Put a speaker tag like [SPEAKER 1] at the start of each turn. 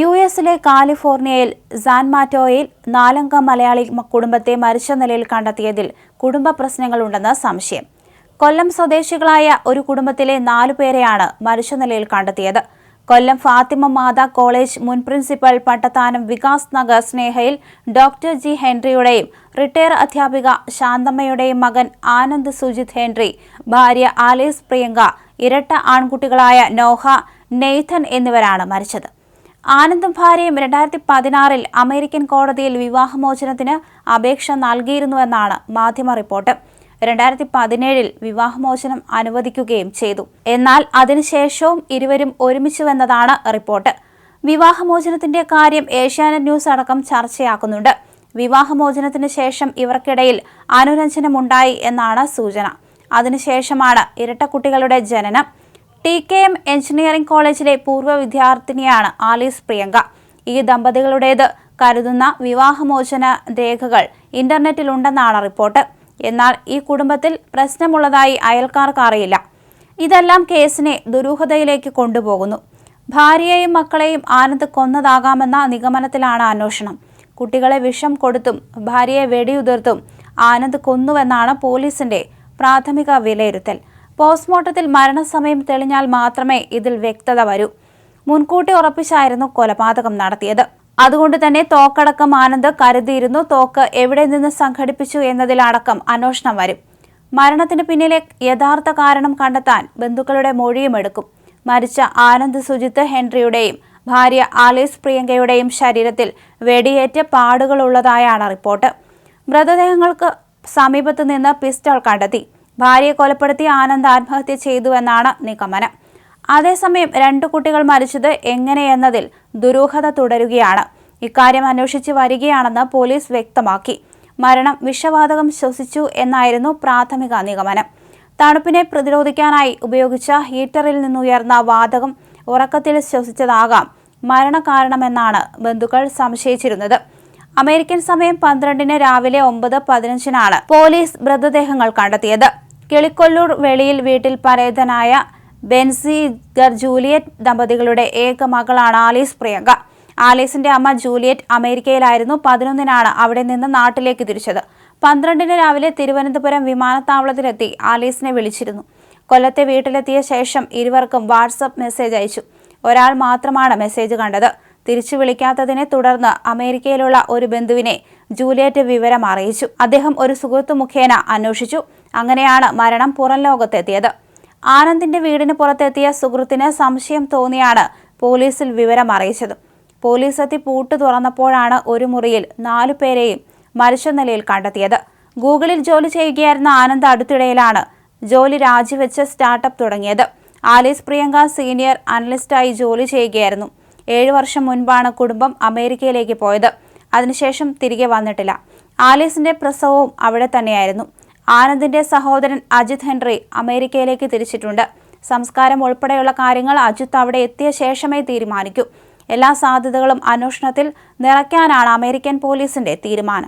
[SPEAKER 1] U എസിലെ കാലിഫോർണിയയിൽ സാൻമാറ്റോയിൽ നാലംഗ മലയാളി കുടുംബത്തെ മരിച്ച നിലയിൽ കണ്ടെത്തിയതിൽ കുടുംബ പ്രശ്നങ്ങളുണ്ടെന്ന് സംശയം. കൊല്ലം സ്വദേശികളായ ഒരു കുടുംബത്തിലെ നാലു പേരെയാണ് മരിച്ച നിലയിൽ കണ്ടെത്തിയത്. കൊല്ലം ഫാത്തിമ മാതാ കോളേജ് മുൻ പ്രിൻസിപ്പൽ പട്ടത്താനം വികാസ് നഗർ സ്നേഹയിൽ ഡോക്ടർ ജി ഹെൻറിയുടെയും റിട്ടയർ അധ്യാപിക ശാന്തമ്മയുടെയും മകൻ ആനന്ദ് സുജിത് ഹെൻറി ഭാര്യ ആലീസ് പ്രിയങ്ക ഇരട്ട ആൺകുട്ടികളായ നോഹ നെയ്ഥൻ എന്നിവരാണ് മരിച്ചത്. ആനന്ദും ഭാര്യയും രണ്ടായിരത്തി പതിനാറിൽ അമേരിക്കൻ കോടതിയിൽ വിവാഹമോചനത്തിന് അപേക്ഷ നൽകിയിരുന്നുവെന്നാണ് മാധ്യമ റിപ്പോർട്ട്. രണ്ടായിരത്തി പതിനേഴിൽ വിവാഹമോചനം അനുവദിക്കുകയും ചെയ്തു. എന്നാൽ അതിനുശേഷവും ഇരുവരും ഒരുമിച്ചുവെന്നതാണ് റിപ്പോർട്ട്. വിവാഹമോചനത്തിന്റെ കാര്യം ഏഷ്യാനെറ്റ് ന്യൂസ് അടക്കം ചർച്ചയാക്കുന്നുണ്ട്. വിവാഹമോചനത്തിന് ശേഷം ഇവർക്കിടയിൽ അനുരഞ്ജനമുണ്ടായി എന്നാണ് സൂചന. അതിനുശേഷമാണ് ഇരട്ടക്കുട്ടികളുടെ ജനനം. ടി കെ എം എഞ്ചിനീയറിംഗ് കോളേജിലെ പൂർവ വിദ്യാർത്ഥിനിയാണ് ആലീസ് പ്രിയങ്ക. ഈ ദമ്പതികളുടേത് കരുതുന്ന വിവാഹമോചന രേഖകൾ ഇന്റർനെറ്റിലുണ്ടെന്നാണ് റിപ്പോർട്ട്. എന്നാൽ ഈ കുടുംബത്തിൽ പ്രശ്നമുള്ളതായി അയൽക്കാർക്ക് അറിയില്ല. ഇതെല്ലാം കേസിനെ ദുരൂഹതയിലേക്ക് കൊണ്ടുപോകുന്നു. ഭാര്യയെയും മക്കളെയും ആനന്ദ് കൊന്നതാകാമെന്ന നിഗമനത്തിലാണ് അന്വേഷണം. കുട്ടികളെ വിഷം കൊടുത്തും ഭാര്യയെ വെടിയുതിർത്തും ആനന്ദ് കൊന്നുവെന്നാണ് പോലീസിന്റെ പ്രാഥമിക വിലയിരുത്തൽ. പോസ്റ്റ്മോർട്ടത്തിൽ മരണസമയം തെളിഞ്ഞാൽ മാത്രമേ ഇതിൽ വ്യക്തത വരൂ. മുൻകൂട്ടി ഉറപ്പിച്ചായിരുന്നു കൊലപാതകം നടത്തിയത്. അതുകൊണ്ട് തന്നെ തോക്കടക്കം ആനന്ദ് കരുതിയിരുന്നു തോക്ക് എവിടെ നിന്ന് സംഘടിപ്പിച്ചു എന്നതിലടക്കം അന്വേഷണം വരും. മരണത്തിന് പിന്നിലെ യഥാർത്ഥ കാരണം കണ്ടെത്താൻ ബന്ധുക്കളുടെ മൊഴിയും എടുക്കും. മരിച്ച ആനന്ദ് സുജിത്ത് ഹെൻറിയുടെയും ഭാര്യ ആലീസ് പ്രിയങ്കയുടെയും ശരീരത്തിൽ വെടിയേറ്റ പാടുകളുള്ളതായാണ് റിപ്പോർട്ട്. മൃതദേഹങ്ങൾക്ക് സമീപത്തു നിന്ന് പിസ്റ്റൾ കണ്ടെത്തി. ഭാര്യയെ കൊലപ്പെടുത്തി ആനന്ദ് ആത്മഹത്യ ചെയ്തുവെന്നാണ് നിഗമനം. അതേസമയം രണ്ടു കുട്ടികൾ മരിച്ചത് എങ്ങനെയെന്നതിൽ ദുരൂഹത തുടരുകയാണ്. ഇക്കാര്യം അന്വേഷിച്ച് വരികയാണെന്ന് പോലീസ് വ്യക്തമാക്കി. മരണം വിഷവാതകം ശ്വസിച്ചു എന്നായിരുന്നു പ്രാഥമിക നിഗമനം. തണുപ്പിനെ പ്രതിരോധിക്കാനായി ഉപയോഗിച്ച ഹീറ്ററിൽ നിന്നുയർന്ന വാതകം ഉറക്കത്തിൽ ശ്വസിച്ചതാകാം മരണകാരണമെന്നാണ് ബന്ധുക്കൾ സംശയിച്ചിരുന്നത്. അമേരിക്കൻ സമയം പന്ത്രണ്ടിന് രാവിലെ ഒമ്പത് പതിനഞ്ചിനാണ് പോലീസ് മൃതദേഹങ്ങൾ കണ്ടെത്തിയത്. കിളിക്കൊല്ലൂർ വെളിയിൽ വീട്ടിൽ പരേതനായ ബെൻസി ഗർ ജൂലിയറ്റ് ദമ്പതികളുടെ ഏക മകളാണ് ആലീസ് പ്രിയങ്ക. ആലീസിന്റെ അമ്മ ജൂലിയറ്റ് അമേരിക്കയിലായിരുന്നു. പതിനൊന്നിനാണ് അവിടെ നിന്ന് നാട്ടിലേക്ക് തിരിച്ചത്. പന്ത്രണ്ടിന് രാവിലെ തിരുവനന്തപുരം വിമാനത്താവളത്തിലെത്തി ആലീസിനെ വിളിച്ചിരുന്നു. കൊല്ലത്തെ വീട്ടിലെത്തിയ ശേഷം ഇരുവർക്കും വാട്സപ്പ് മെസ്സേജ് അയച്ചു. ഒരാൾ മാത്രമാണ് മെസ്സേജ് കണ്ടത്. തിരിച്ചു വിളിക്കാത്തതിനെ തുടർന്ന് അമേരിക്കയിലുള്ള ഒരു ബന്ധുവിനെ ജൂലിയറ്റ് വിവരം അറിയിച്ചു. അദ്ദേഹം ഒരു സുഹൃത്തു മുഖേന അന്വേഷിച്ചു. അങ്ങനെയാണ് മരണം പുറം ലോകത്തെത്തിയത്. ആനന്ദിന്റെ വീടിന് പുറത്തെത്തിയ സുഹൃത്തിന് സംശയം തോന്നിയാണ് പോലീസിൽ വിവരം അറിയിച്ചത്. പോലീസ് എത്തി പൂട്ട് തുറന്നപ്പോഴാണ് ഒരു മുറിയിൽ നാലു പേരെയും മരിച്ച നിലയിൽ കണ്ടെത്തിയത്. ഗൂഗിളിൽ ജോലി ചെയ്യുകയായിരുന്ന ആനന്ദ് അടുത്തിടയിലാണ് ജോലി രാജിവെച്ച് സ്റ്റാർട്ടപ്പ് തുടങ്ങിയത്. ആലീസ് പ്രിയങ്ക സീനിയർ അനലിസ്റ്റായി ജോലി ചെയ്യുകയായിരുന്നു. ഏഴു വർഷം മുൻപാണ് കുടുംബം അമേരിക്കയിലേക്ക് പോയത്. അതിനുശേഷം തിരികെ വന്നിട്ടില്ല. ആലീസിന്റെ പ്രസവവും അവിടെ തന്നെയായിരുന്നു. ആനന്ദിന്റെ സഹോദരൻ അജിത് ഹെൻറി അമേരിക്കയിലേക്ക് തിരിച്ചിട്ടുണ്ട്. സംസ്കാരം ഉൾപ്പെടെയുള്ള കാര്യങ്ങൾ അജിത്ത് അവിടെ എത്തിയ ശേഷമേ തീരുമാനിക്കൂ. എല്ലാ സാധ്യതകളും അന്വേഷണത്തിൽ നിറയ്ക്കാനാണ് അമേരിക്കൻ പോലീസിന്റെ തീരുമാനം.